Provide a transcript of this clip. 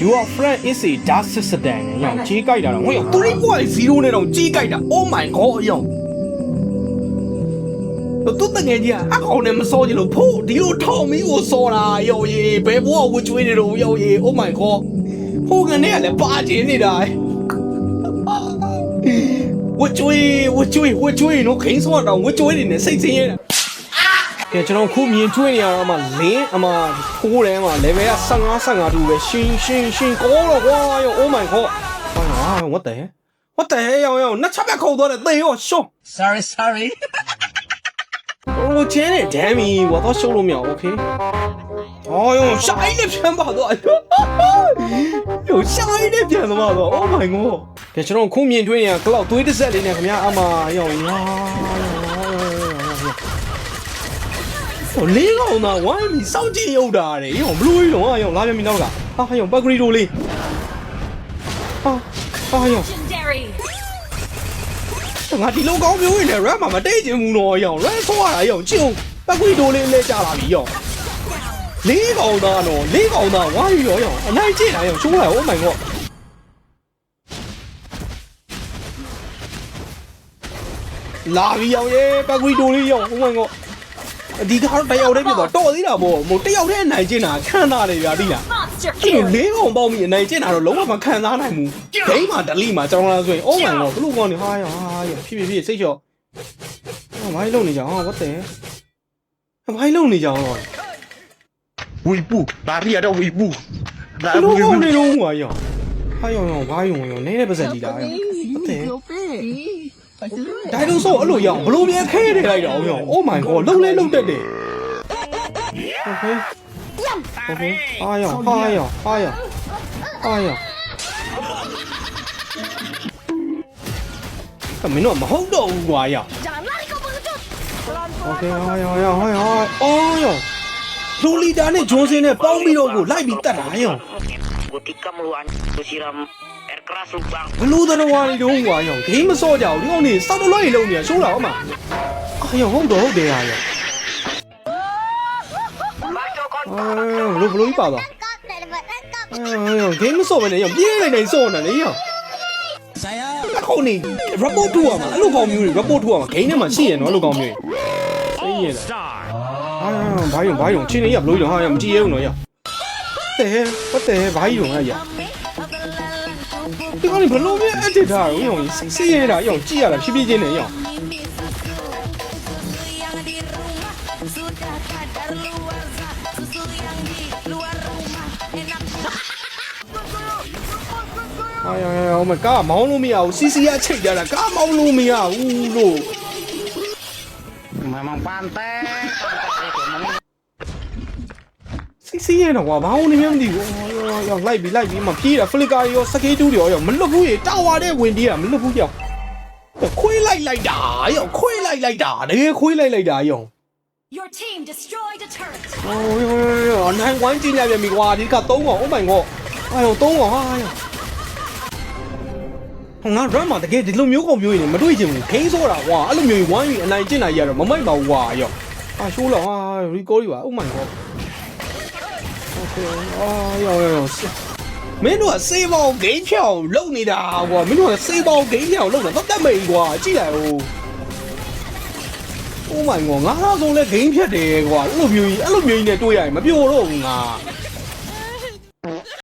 your friend is a dark system ရောင်ကြီးကြိုက်တာတော့ဟိုရော3.0နဲ့တော့ကြီးကြိုက်တာ oh my god ရောင်တော့တငယ်ကြီးကအကောင်နဲ့မစောကြလို့ဖို့ဒီလိုထောင်မီးကိုစောတာရောင်ရေဘယ်ဘဝဝကျွေးနေတော့ရောင်ရေ oh my god ဖို့ကနေကလည်းပါကျင်နေတာဝကျွေးဝကျွေးဝကျွေးနော်ခိန်းစောတော့ဝကျွေးနေနဲ့စိတ်ဆင်းရဲတာ ကဲကျွန်တော်ခုမြင်တွေ့နေရတော့မှလင်းအမခိုးတယ်မှာ level က15 15တူပဲရှင်ရှင်ရှင်ကောတော့ကွာယော oh my god ဟာဟာ what the hell what the hell ယောယောနှစ်ချက်ပဲခုတ်သွားတယ်သေရောရှော့ Sorry, sorry. ဟိုချင်းနေဒမ်မီဝါတော့ရှုံးလို့မရဘူး okay အော်ယောရှာအိနဲ့ပြန်ပါတော့ယောရှာအိနဲ့ပြန်သွားတော့ oh my god ကဲကျွန်တော်ခုမြင်တွေ့နေရ cloud သွေးတစ်ဆက်လေးနဲ့ခင်ဗျာအမယောယာဟို လေးကောင်သားဝိုင်းပြီးစောင့်ကြည့်ရုပ်တာတဲ့ယောဘလူးကြီးတော့ဟာယောလာပြန်ပြီနောက်ကဟာယောဘက်ဂရီတိုလေးဟာဟာယော Legendary. ငါဒီလိုကောင်းမျိုးနေ rap မှာမတိတ်ချင်ဘူးတော့ရောင် rap ဆောရတာရောင်ချစ်အောင်ပက်ကွီတိုလေးလဲကြလာပြီရောင်လေးကောင်သားတော့လေးကောင်သားဝါရီရောရောင်အနိုင်ကျင့်တာရောင်ချိုးလာ oh my god လာပြီရောင်ရဲ့ပက်ကွီတိုလေးရောင် oh my god အ ဒီကတော့တယောက်တည်းပြတော့တော်သေးတာပေါ့မို့တယောက်တည်းအနိုင်ကျင့်တာခံတာတယ်ဗျာတိလား Monster အဲ့လို kill. လေးကောင်ပေါင်းပြီးအနိုင်ကျင့်တာတော့လုံးဝမခံစားနိုင်ဘူးဂိမ်းမှာဒလီမှာကြောင်းလာဆိုရင် oh my god ဘလို့ကောင်းနေဟာရဟာရဖြည်းဖြည်းဖြည်းစိတ်လျှော့ဟာဘာလုံးနေကြအောင် what the ဘာလုံးနေကြအောင်တော့ Wibu, lari ada wibu. ဘ Lari လို့ကောင်း wibu. နေတော့ဟာရဟာရောရောဘာယုံရောနည်းနည်းပါစက်ကြည့်တာရော what the ဒိုင်နိုဆောအဲ့လိုရအောင်ဘလို့မြန်ခဲနေလိုက်တော့ရော oh my god လုံးလဲလုံးတက်တယ် okay okay ဟာရဟာရဟာရဟာရအမင်းတို့မဟုတ်တော့ဘူးကွာရ Jangan lari kau pengecut. okay ဟာရဟာရဟာရအော်ရလူလီတာနဲ့ဂျွန်စင်နဲ့ပေါင်းပြီးတော့ကိုလိုက်ပြီးတတ်တာရော Gue tikam lu anjing lu siram air keras lu bang ဘလူးတော်ဝါနေတော့ကွာရောဂိမ်းမစော့ကြဘူးဒီကောင်နေစောက်တလွှဲလုံးနေရှိုးတာဟုတ်မှာအာရောဟုတ်တော့ဟုတ်တယ်ဟာရောအာဘလူးဘလူးကြီးပါသွားအာရောဂိမ်းမစော့ဘဲနဲ့ရောပြေးနေနေစော့နေလေရော Saya အခုနေ report ထုတ်ရမှာအဲ့လိုကောင်မျိုးတွေ report ထုတ်ရမှာဂိမ်းထဲမှာရှိရနော်အဲ့လိုကောင်မျိုးတွေသိရလားအာဘာယုံဘာယုံချင်းနေရဘလူးရောဟာရမကြည့်ရဘူးနော်ရတဲ့ပတ်တဲ့ဘာယုံရရ ဒီကောင်ဘလို့ပဲအက်တစ်ထားရောရောစိတ်ရဲတာရောကြည့်ရတာဖြည်းဖြည်းချင်းနဲ့ရောအာယောယောမကားမောင်းလို့မရဘူးစီစီရချိတ်ကြတာကားမောင်းလို့မရဘူးလို့မမပန်တဲ့ စီစီရတော့ကွာဘာလို့နေမှမသိဘူးရောလိုက်ပြီးလိုက်ပြီးမှပြေးတာဖလစ်ကာရောစကေးတူးရောရောမလွတ်ဘူးရေတာဝါတဲ့ဝင်ပြေးတာမလွတ်ဘူးကြောက်ခွေးလိုက်လိုက်တာရောခွေးလိုက်လိုက်တာတကယ်ခွေးလိုက်လိုက်တာရော Your team destroyed a turret. ဟိုရောနိုင်ဝိုင်းကြည့်ရပြန်ပြီကွာဒီက3កောင် oh my god အာရော3កောင်ဟာရောဟိုငါ run မှာတကယ်ဒီလိုမျိုးကောင်မျိုးရင်မတွေ့ချင်ဘူးခင်းစောတာကွာအဲ့လိုမျိုးဝိုင်းပြီးအနိုင်ကျင့်တာကြီးကတော့မမိုက်ပါဘူးကွာရောအာရှိုးလာဟာ recall ပါ oh my god okay အာရောရောမင်းတို့ကစေးပေါင်းဂိမ်းချောင်လုံနေတာကွာမင်းတို့ကစေးပေါင်းဂိမ်းချောင်လုံတာတော့တက်မိန်ကွာကြည့်လိုက်ဦး Oh my god ငါတော့ဆုံးလဲဂိမ်းဖြတ်တယ်ကွာအဲ့လိုမျိုးကြီးအဲ့လိုမျိုးကြီးနဲ့တွေ့ရရင်မပြောတော့ဘူးငါ